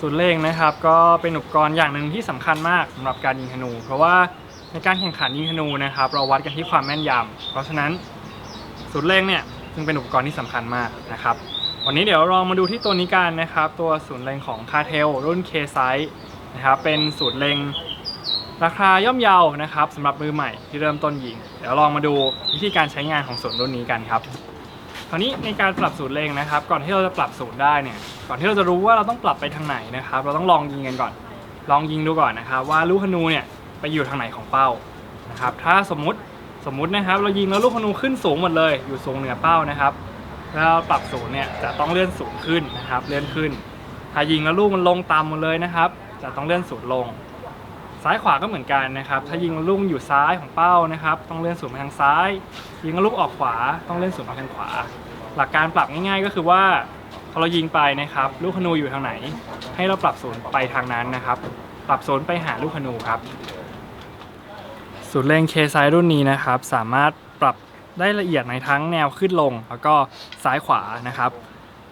ศูนเลงนะครับก็เป็นอุปกรณ์อย่างหนึ่งที่สำคัญมากสำหรับการยิงธนู เพราะว่าในการแข่งขันยิงธนูนะครับ เราวัดกันที่ความแม่นยำเพราะฉะนั้นศูนย์เลงเนี่ยจึงเป็นอุปกรณ์ที่สำคัญมากนะครับ วันนี้เดี๋ยวลองมาดูที่ตัวนี้กันนะครับ ตัวศูนย์เลงของคาเทลรุ่น K Size นะครับเป็นศูนย์เลงราคาย่อมเยานะครับสำหรับมือใหม่ที่เริ่มต้นยิง เดี๋ยวลองมาดูวิธีการใช้งานของศูนรุ่นนี้กันครับ คราวนี้ในการปรับศูนย์เลงนะครับ ก่อนที่เราจะปรับศูนย์ได้เนี่ย ก่อนที่เราจะรู้ว่าเราต้องปรับไปทางไหนนะครับ เราต้องลองยิงกันก่อน ลองยิงดูก่อนนะครับ ว่าลูกธนูเนี่ยไปอยู่ทางไหนของเป้านะครับ ถ้าสมมติสมมตินะครับ เรายิงแล้วลูกธนูขึ้นสูงหมดเลย อยู่สูงเหนือเป้านะครับแล้วเราปรับศูนย์เนี่ยจะต้องเลื่อนสูงขึ้นนะครับ เลื่อนขึ้น ถ้ายิงแล้วลูกมันลงต่ำหมดเลยนะครับ จะต้องเลื่อนศูนย์ลง ซ้ายขวาก็เหมือนกันนะครับ ถ้ายิงลูกอยู่ซ้ายของเป้านะครับ ต้องเลื่อนศูนย์ไปทางซ้าย ยิงลูกออกขวา ต้องเลื่อนศูนย์ไปทางขวา หลักการปรับง่ายๆก็คือว่าพอเรายิงไปนะครับ ลูกธนูอยู่ทางไหน ให้เราปรับศูนย์ไปทางนั้นนะครับ ปรับศูนย์ไปหาลูกธนูครับศูนย์เลงเคไซรุ่นนี้นะครับ สามารถปรับได้ละเอียดในทั้งแนวขึ้นลง แล้วก็ซ้ายขวานะครับ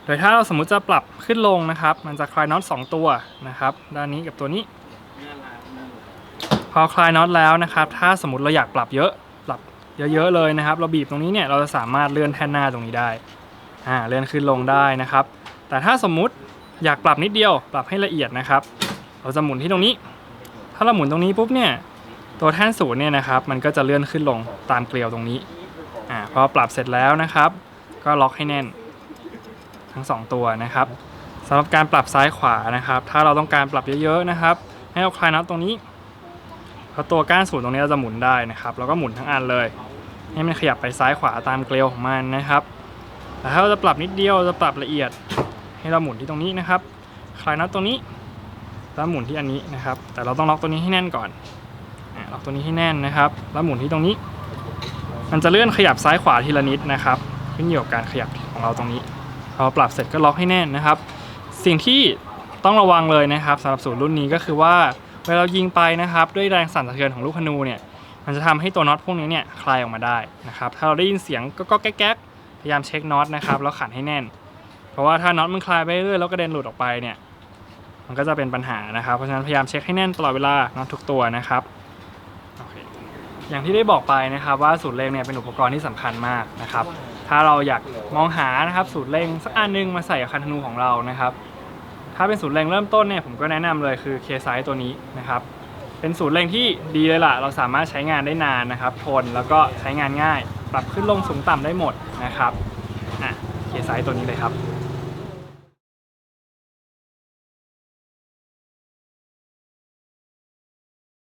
โดยถ้าเราสมมุติจะปรับขึ้นลงนะครับ มันจะคลายน็อต2ตัวนะครับ ด้านนี้กับตัวนี้ อคลายน็อตแล้วนะครับ ถ้าสมมติเราอยากปรับเยอะ ปรับเยอะๆเลยนะครับ เราบีบตรงนี้เนี่ยเราจะสามารถเลื่อนแท่นหน้าตรงนี้ได้อ่าเลื่อนขึ้นลงได้นะครับ แต่ถ้าสมมุติอยากปรับนิดเดียว ปรับให้ละเอียดนะครับ เราจะหมุนที่ตรงนี้ ถ้าเราหมุนตรงนี้ปุ๊บเนี่ยตัวแท่นศูนย์เนี่ยนะครับ มันก็จะเลื่อนขึ้นลงตามเกลียวตรงนี้อ่าพอปรับเสร็จแล้วนะครับ ก็ล็อกให้แน่น ทั้งสองตัวนะครับสำหรับการปรับซ้ายขวานะครับ ถ้าเราต้องการปรับเยอะๆนะครับ ให้เราคลายน็อตตรงนี้ เพราะตัวก้านศูนย์ตรงนี้เราจะหมุนได้นะครับแล้วก็หมุนทั้งอันเลย ให้มันขยับไปซ้ายขวาตามเกลียวของมันนะครับแต่ถ้าเราจะปรับนิดเดียวจะปรับละเอียด ให้เราหมุนที่ตรงนี้นะครับ คลายน็อตตรงนี้แล้วหมุนที่อันนี้นะครับ แต่เราต้องล็อกตัวนี้ให้แน่นก่อนล็อกตัวนี้ให้แน่นนะครับ แล้วหมุนที่ตรงนี้ มันจะเลื่อนขยับซ้ายขวาทีละนิดนะครับขึ้นอยู่กับการขยับของเราตรงนี้พอปรับเสร็จก็ล็อกให้แน่นนะครับ สิ่งที่ต้องระวังเลยนะครับสำหรับศูนย์รุ่นนี้ก็คือว่า เวลาเรายิงไปนะครับ ด้วยแรงสั่นสะเทือนของลูกธนูเนี่ยมันจะทำให้ตัวน็อตพวกนี้เนี่ยคลายออกมาได้นะครับถ้าเราได้ยินเสียงก็ก็แก๊กๆพยายามเช็คน็อตนะครับแล้วขันให้แน่น เพราะว่าถ้าน็อตมันคลายไปเรื่อยแล้วกระเด็นหลุดออกไปเนี่ยมันก็จะเป็นปัญหานะครับเพราะฉะนั้นพยายามเช็คให้แน่นตลอดเวลาน็อตทุกตัวนะครับอย่างที่ได้บอกไปนะครับว่าสูตรเลงเนี่ยเป็นอุปกรณ์ที่สำคัญมากนะครับ ถ้าเราอยากมองหานะครับสูตรเลงสักอันหนึงมาใส่กับคันธนูของเรานะครับ ถ้าเป็นสูตรแรงเริ่มต้นเนี่ยผมก็แนะนำเลยคือเคไซตัวนี้นะครับ เป็นสูตรแรงที่ดีเลยล่ะ เราสามารถใช้งานได้นานนะครับ ทนแล้วก็ใช้งานง่าย ปรับขึ้นลงสูงต่ำได้หมดนะครับอะเคไซตัวนี้เลยครับ